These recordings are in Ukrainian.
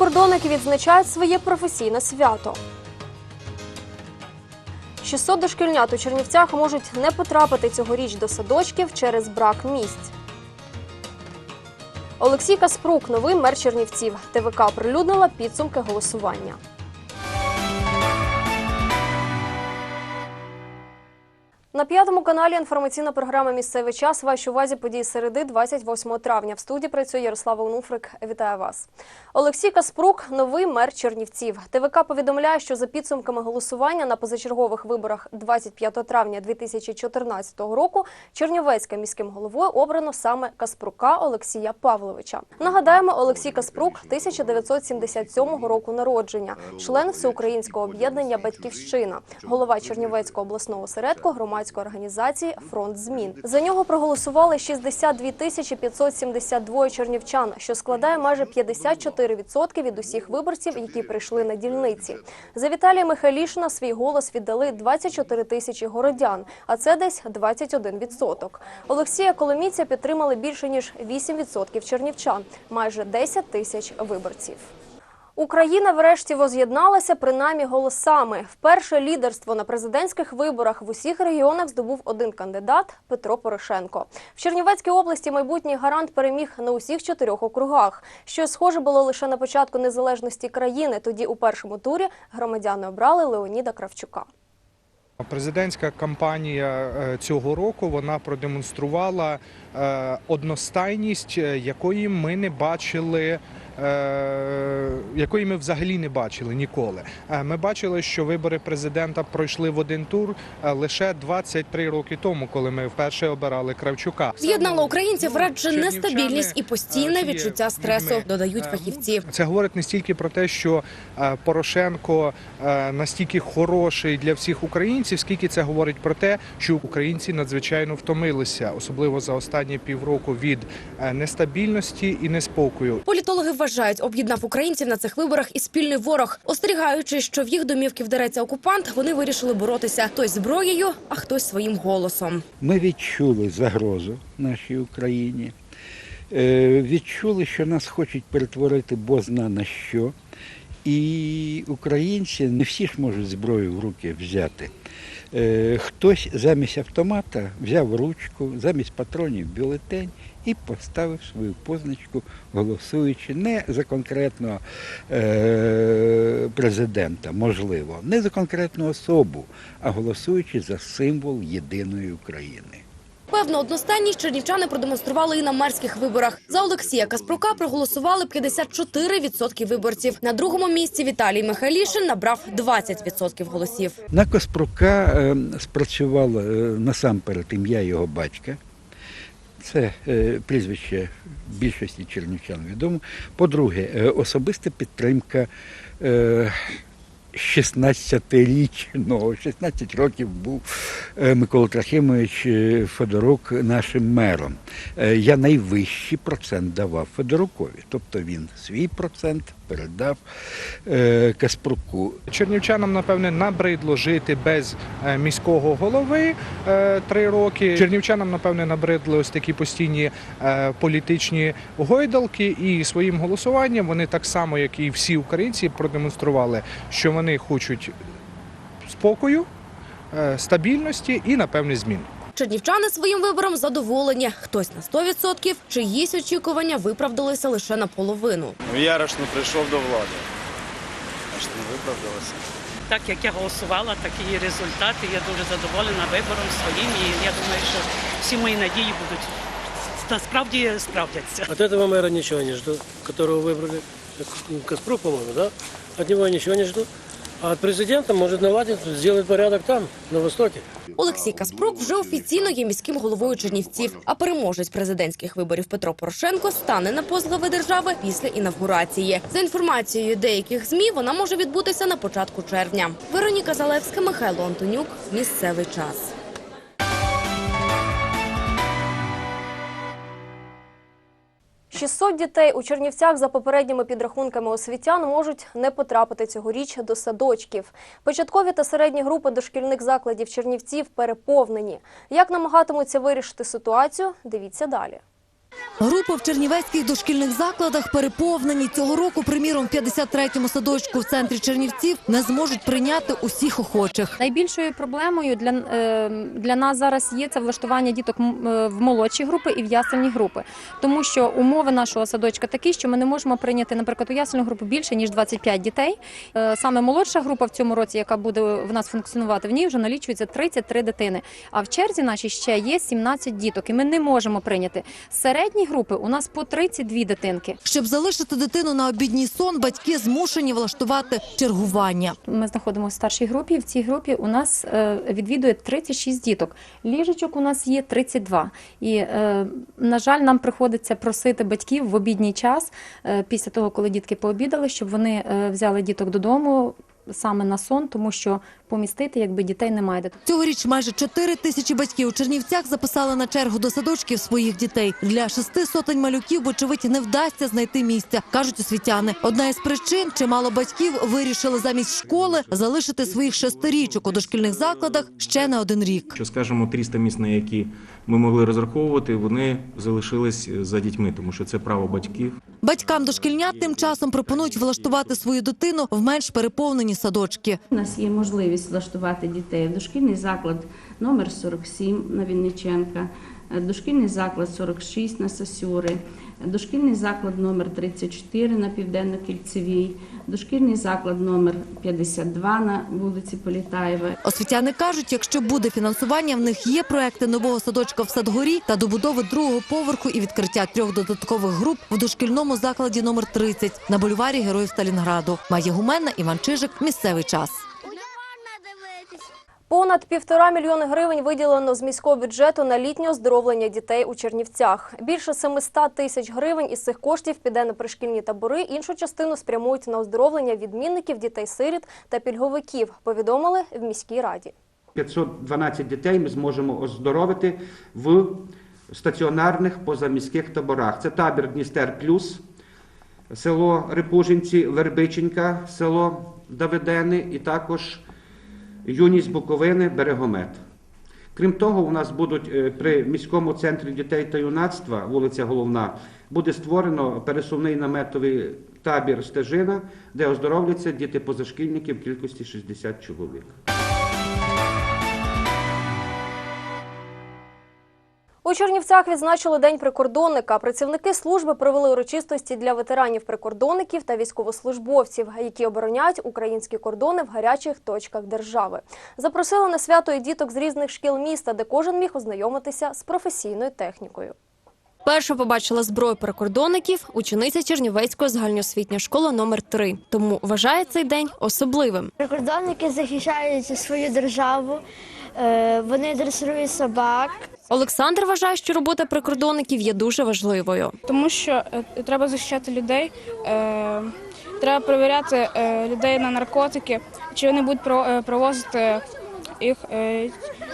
Прикордонники відзначають своє професійне свято. 600 дошкільнят у Чернівцях можуть не потрапити цьогоріч до садочків через брак місць. Олексій Каспрук, новий мер Чернівців. ТВК прилюднила підсумки голосування. На п'ятому каналі інформаційна програма Місцевий час. Вашій увазі події середи 28 травня. В студії працює Ярослава Онуфрик. Вітаю вас. Олексій Каспрук, новий мер Чернівців. ТВК повідомляє, що за підсумками голосування на позачергових виборах 25 травня 2014 року Чернівецьким міським головою обрано саме Каспрука Олексія Павловича. Нагадаємо, Олексій Каспрук 1977 року народження, член всеукраїнського об'єднання Батьківщина, голова Чернівецького обласного осередку громадської організації Фронт змін. За нього проголосували 62 тисячі 572 чернівчан, що складає майже 54% від усіх виборців, які прийшли на дільниці. За Віталія Михайлішина свій голос віддали 24 тисячі городян, а це десь 21%. Олексія Коломійця підтримали більше ніж 8% чернівчан, майже 10 тисяч виборців. Україна врешті воз'єдналася принаймні голосами. Вперше лідерство на президентських виборах в усіх регіонах здобув один кандидат Петро Порошенко. В Чернівецькій області майбутній гарант переміг на усіх чотирьох округах. Що схоже було лише на початку незалежності країни. Тоді у першому турі громадяни обрали Леоніда Кравчука. Президентська кампанія е, цього року вона продемонструвала е, одностайність, е, якої ми не бачили. Е, Якої ми взагалі не бачили ніколи. Е, Ми бачили, що вибори президента пройшли в один тур е, лише 23 роки тому, коли ми вперше обирали Кравчука. З'єднало українців Ну, радше нестабільність і постійне відчуття стресу, додають е, фахівці. Це говорить не стільки про те, що Порошенко настільки хороший для всіх українців, скільки це говорить про те, що українці надзвичайно втомилися, особливо за останні півроку від нестабільності і неспокою. Політологи вважають, об'єднав українців на цих виборах і спільний ворог. Остерігаючи, що в їх домівки вдереться окупант, вони вирішили боротися хтось зброєю, а хтось своїм голосом. Ми відчули загрозу нашій Україні, е, відчули, що нас хочуть перетворити бозна на що. І українці не всі ж можуть зброю в руки взяти. Е, Хтось замість автомата взяв ручку, замість патронів бюлетень і поставив свою позначку, голосуючи не за конкретного е, президента, можливо, не за конкретну особу, а голосуючи за символ єдиної України. Певно, одностайність чернівчани продемонстрували і на мерських виборах. За Олексія Каспрука проголосували 54% виборців. На другому місці Віталій Михайлішин набрав 20% голосів. На Каспрука е, е, насамперед ім'я його батька. Це е, прізвище більшості чернівчан відомо. По-друге, е, особиста підтримка 16-річного, 16 років був е, Микола Трохимович е, Федорук нашим мером. Е, Я найвищий процент давав Федорукові, тобто він свій процент передав Каспруку. Чернівчанам, напевне, набридло жити без міського голови три роки. Чернівчанам, напевне, набридли ось такі постійні політичні гойдалки, і своїм голосуванням вони так само, як і всі українці, продемонстрували, що вони хочуть спокою, е, стабільності і, напевне, змін. Чернівчани своїм вибором задоволені. Хтось на 100%, чиїсь очікування виправдалися лише наполовину. Ну, Ярош не прийшов до влади. Аж не виправдалося. Так як я голосувала, так і є результати. Я дуже задоволена вибором своїм. І я думаю, що всі мої надії будуть насправді справдяться. От этого мэра ничего не жду, которого выбрали. Каспрук, по-моему, да? От него я ничего не жду. А от президента может наладить, сделать порядок там, на Востоке. Олексій Каспрук вже офіційно є міським головою Чернівців. А переможець президентських виборів Петро Порошенко стане на пост держави після інавгурації. За інформацією деяких змі, вона може відбутися на початку червня. Вероніка Залевська, Михайло Антонюк. Місцевий час. – 600 дітей у Чернівцях за попередніми підрахунками освітян можуть не потрапити цьогоріч до садочків. Початкові та середні групи дошкільних закладів Чернівців переповнені. Як намагатимуться вирішити ситуацію, дивіться далі. Групи в чернівецьких дошкільних закладах переповнені. Цього року, приміром, в 53-му садочку в центрі Чернівців не зможуть прийняти усіх охочих. Найбільшою проблемою для, е, для нас зараз є це влаштування діток е, в молодші групи і в ясельні групи, тому що умови нашого садочка такі, що ми не можемо прийняти, наприклад, у ясельну групу більше ніж 25 дітей. Е, Саме молодша група в цьому році, яка буде в нас функціонувати, в ній вже налічується 33 дитини. А в черзі нашій ще є 17 діток, і ми не можемо прийняти. Середні групи у нас по 32 дитинки. Щоб залишити дитину на обідній сон, батьки змушені влаштувати чергування. Ми знаходимося в старшій групі. В цій групі у нас е, відвідує 36 діток. Ліжечок у нас є 32. І, е, на жаль, нам приходиться просити батьків в обідній час, е, після того, коли дітки пообідали, щоб вони взяли діток додому саме на сон, тому що помістити якби дітей немає. Цьогоріч майже 4 тисячі батьків у Чернівцях записали на чергу до садочків своїх дітей. Для шести сотень малюків, вочевидь, не вдасться знайти місця, кажуть освітяни. Одна із причин – чимало батьків вирішили замість школи залишити своїх шестирічок у дошкільних закладах ще на один рік. Що скажімо, 300 місць, на які ми могли розраховувати, вони залишились за дітьми, тому що це право батьків. Батькам дошкільнят тим часом пропонують влаштувати свою дитину в менш переповнені садочки. У нас є можливість влаштувати дітей в дошкільний заклад номер 47 на Вінниченка, е, дошкільний заклад 46 на Сосюри, дошкільний заклад номер 34 на Південно-Кільцевій, дошкільний заклад номер 52 на вулиці Політаєва. Освітяни кажуть, якщо буде фінансування, в них є проекти нового садочка в Садгорі та добудови другого поверху і відкриття трьох додаткових груп в дошкільному закладі номер 30 на бульварі Героїв Сталінграду. Має гуменна Іван Чижик. Місцевий час. Понад півтора мільйони гривень виділено з міського бюджету на літнє оздоровлення дітей у Чернівцях. Більше 700 тисяч гривень із цих коштів піде на пришкільні табори. Іншу частину спрямують на оздоровлення відмінників, дітей-сиріт та пільговиків. Повідомили в міській раді. 512 дітей ми зможемо оздоровити в стаціонарних позаміських таборах. Це табір Дністер Плюс, село Рипужинці, Вербиченька, село Давидени і також юність Буковини, Берегомет. Крім того, у нас будуть е, при міському центрі дітей та юнацтва, вулиця Головна, буде створено пересувний наметовий табір стежина, де оздоровляться діти позашкільники в кількості 60 чоловік. У Чернівцях відзначили День прикордонника. Працівники служби провели урочистості для ветеранів-прикордонників та військовослужбовців, які обороняють українські кордони в гарячих точках держави. Запросили на свято і діток з різних шкіл міста, де кожен міг ознайомитися з професійною технікою. Перша побачила зброю прикордонників учениця Чернівецької загальноосвітньої школи номер 3 Тому вважає цей день особливим. Прикордонники захищають свою державу, е, вони дресирують собак. Олександр вважає, що робота прикордонників є дуже важливою. Тому що е, треба захищати людей, е, треба перевіряти е, людей на наркотики, чи вони будуть про- е, провозити їх,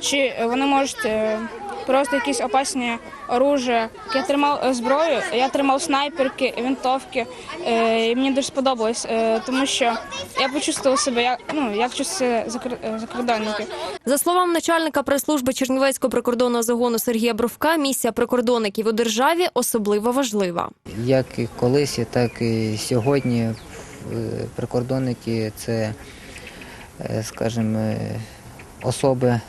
чи вони можуть е, просто якісь опасні оружия. Я тримав е, зброю, я тримав снайперки, винтовки, е, і мені дуже сподобалось, е, тому що я почувствував себе як ну як чувствує закордонники. За словами начальника прес-служби Чернівецького прикордонного загону Сергія Бровка, місія прикордонників у державі особливо важлива. Як і колись, так і сьогодні прикордонники це, скажімо, особи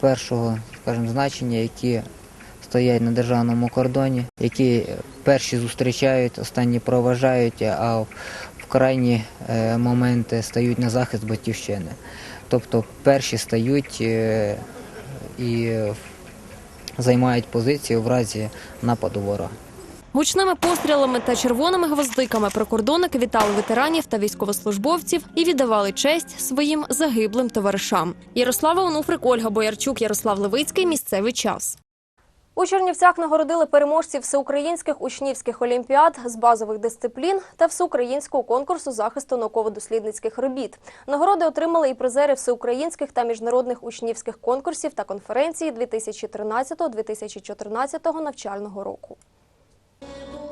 першого скажімо, значення, які стоять на державному кордоні, які перші зустрічають, останні проважають, а в крайні е, моменти стають на захист батьківщини. Тобто перші стають е, і займають позицію в разі нападу ворога. Гучними пострілами та червоними гвоздиками прикордонники вітали ветеранів та військовослужбовців і віддавали честь своїм загиблим товаришам. Ярослава Онуфрик, Ольга Боярчук, Ярослав Левицький. Місцевий час. У Чернівцях нагородили переможців всеукраїнських учнівських олімпіад з базових дисциплін та всеукраїнського конкурсу захисту науково-дослідницьких робіт. Нагороди отримали і призери всеукраїнських та міжнародних учнівських конкурсів та конференції 2013-2014 навчального року.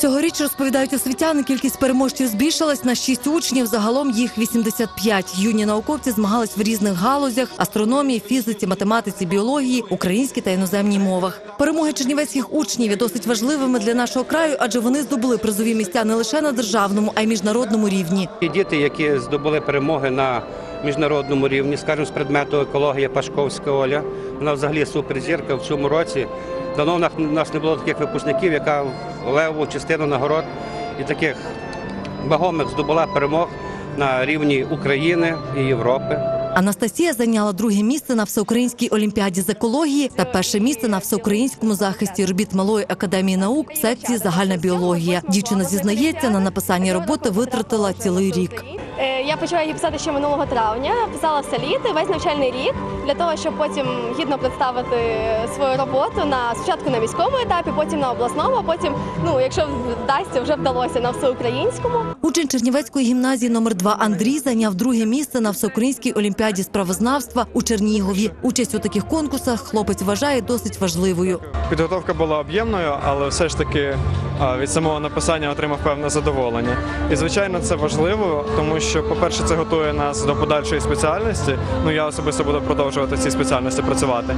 Цьогоріч розповідають освітяни, кількість переможців збільшилась на 6 учнів. Загалом їх 85. Юні науковці змагались в різних галузях: астрономії, фізиці, математиці, біології, українській та іноземній мовах. Перемоги чернівецьких учнів є досить важливими для нашого краю, адже вони здобули призові місця не лише на державному, а й міжнародному рівні. Діти, які здобули перемоги на міжнародному рівні, скажімо, з предмету екологія Пашковська Оля, вона взагалі суперзірка в цьому році. Давно в нас- не було таких випускників, яка левову частину нагород і таких вагомих здобула перемог на рівні України і Європи. Анастасія зайняла друге місце на всеукраїнській олімпіаді з екології та перше місце на всеукраїнському захисті робіт малої академії наук в секції загальна біологія. Дівчина зізнається, на написання роботи витратила цілий рік. Е, Я почала її писати ще минулого травня. Писала все літо, весь навчальний рік для того, щоб потім гідно представити свою роботу на спочатку на міському етапі, потім на обласному, а потім, ну якщо вдасться, вже вдалося на всеукраїнському. Учень Чернівецької гімназії номер 2 Андрій зайняв друге місце на всеукраїнській олімпіаді з правознавства у Чернігові. Участь у таких конкурсах хлопець вважає досить важливою. Підготовка була об'ємною, але все ж таки від самого написання отримав певне задоволення. І звичайно, це важливо, тому що, по-перше, це готує нас до подальшої спеціальності. Ну я особисто буду продовжувати ці спеціальності працювати.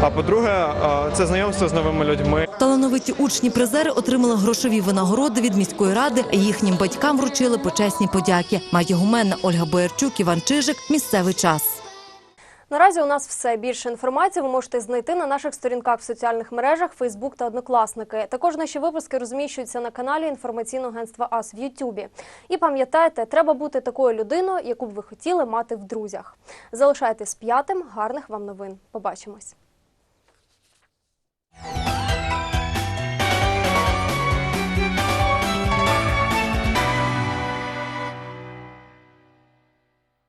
А по-друге, це знайомство з новими людьми. Талановиті учні призери отримали грошові винагороди від міської ради. Їхнім батькам вручили почесні подяки. Має гуменна Ольга Боярчук, Іван Чижик. Місцевий час. Наразі у нас все більше інформації ви можете знайти на наших сторінках в соціальних мережах Фейсбук та Однокласники. Також наші випуски розміщуються на каналі інформаційного агентства Ас в Ютубі. І пам'ятайте, треба бути такою людиною, яку б ви хотіли мати в друзях. Залишайтесь п'ятим. Гарних вам новин. Побачимось.